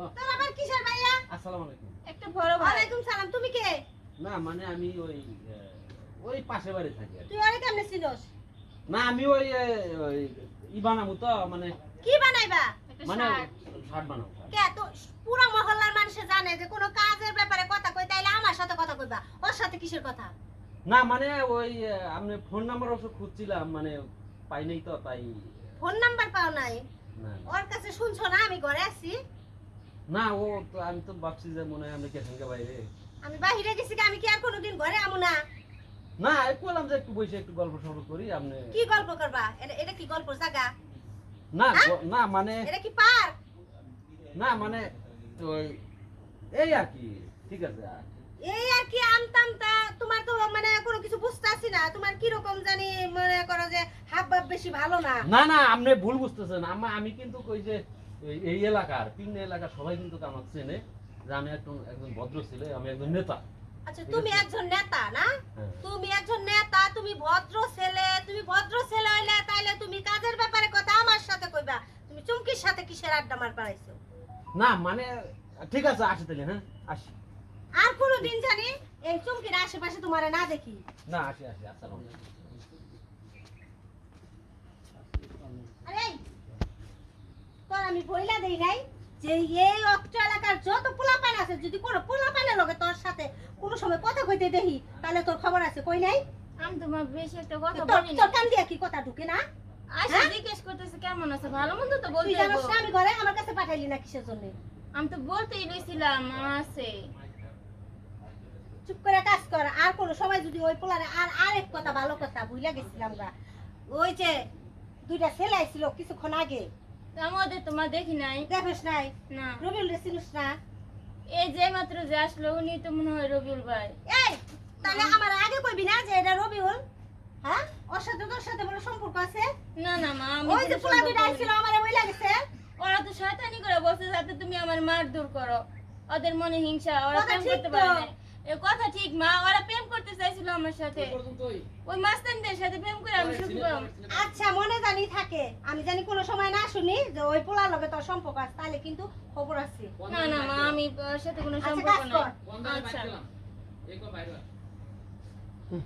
ও তোর আবার কিসের ভাইয়া? আসসালামু আলাইকুম। একটা বড় ভাই। ওয়ালাইকুম সালাম তুমি কে? না মানে আমি ওই ওই পাশে বাড়ি থাকি তুই ওরে কেমনে চিনস? না আমি ওই ই বানাবো তো মানে কি বানাইবা? মানে শার্ট বানাবো। কে তো পুরো মহল্লার মানুষে জানে যে কোনো কাজের ব্যাপারে কথা কই তাইলে আমার সাথে কথা কইবা। ওর সাথে কিসের কথা? না মানে ওই আপনি ফোন নাম্বার অবশ্য খুঁজছিলাম মানে পাই নাই তো তাই ফোন নাম্বার পাও নাই? ওর কাছে শুনছো না আমি ঘরে আছি। না ও তো আমি তো ভাবছি যে মনে হয় আমরা গেছেন বাইরে। আমি বাহিরে গেছি কি আমি কি আর কোনোদিন ঘরে আমু না? না বললাম যে একটু বসে একটু গল্প সল্প করি আপনি কি গল্প করবা? এটা এটা কি গল্প জায়গা না হ্যাঁ? না মানে এটা কি পার্ক? না মানে ওই এই আর কি ঠিক আছে। এই আর কি আমতাম তা তোমার তো মানে কোনো কিছু বুঝতে আসি না। তোমার কি রকম জানি মনে করো যে হাব ভাব বেশি ভালো না। না না আপনি ভুল বুঝতেছেন। আমা আমি কিন্তু কই যে এই- এলাকার পিন এলাকার সবাই কিন্তু আমাকে চেনে যে আমি একজন একজন ভদ্র ছেলে আমি একজন নেতা। আচ্ছা তুমি একজন নেতা না? হ্যাঁ। তুমি একজন নেতা তুমি ভদ্র ছেলে তুমি ভদ্র ছেলে হইলে তাইলে তুমি কাজের ব্যাপারে কথা আমার সাথে কইবা। তুমি চুমকির সাথে কিসের আড্ডা মার পারাইছো না মানে ঠিক আছে আসি তাহলে হ্যাঁ? আসি। আর কোনো দিন জানি এই চুমকির আশেপাশে তোমারে না দেখি। না আসি আসি আসসালামু আলাইকুম। আরে আমি বইলা দেই নাই যে এই অক্ট এলাকার যত পোলাপান আছে যদি কোনো পোলাপানের লগে তোর সাথে কোনো সময় কথা কইতে দেখি তাহলে তোর খবর আছে কই নাই? আমি তোমার বেশি একটা কথা বলি তোর কান দিয়া কি কথা ঢুকে না? আশা হ্যাঁ? জিজ্ঞেস করতেছে কেমন আছে? ভালো মন্দ তো তুই বলতে জানোস। না আমি ঘরে আমার কাছে পাঠাইলি না কিসের জন্য? আমি তো বলতেই রইছিলাম আছে। চুপ করে কাজ কর আর কোনো সময় যদি ওই পোলারে আর আরেক কথা ভালো কথা ভুলে গেছিলাম ওই যে দুইটা ছেলে আইছিল কিছুক্ষণ আগে তো আমি ওদের তোমার দেখি নাই। দেখিস নাই? না। রবিউল রে চিনিস না? এই যে মাত্র যে আসলো উনি তো মনে হয় রবিউল ভাই। এই তাহলে আমার আগে কইবি না যে এটা রবিউল? হ্যাঁ? ওর সাথে তোর সাথে বড় সম্পর্ক আছে? না না মা ওই যে পোলা দুইটা আইছিল নেই। আমারে বইলা গেছে। ওরা তো শয়তানি করে বসে যাতে তুমি আমার মার দূর করো। ওদের মনে হিংসা ওরা করতে। পারে না এ কথা ঠিক মা ওরা প্রেম করতে চাইছিল আমার সাথে। ওই মাস্তানদের সাথে প্রেম করে আমি সুখ আচ্ছা মনে জানি থাকে আমি জানি কোনো সময় না শুনি যে ওই পোলার লগে তোর সম্পর্ক আছে তাহলে কিন্তু খবর আছে। না না মা আমি ওর সাথে কোনো আচ্ছা সম্পর্ক কাজ আচ্ছা। এই আচ্ছা হুম।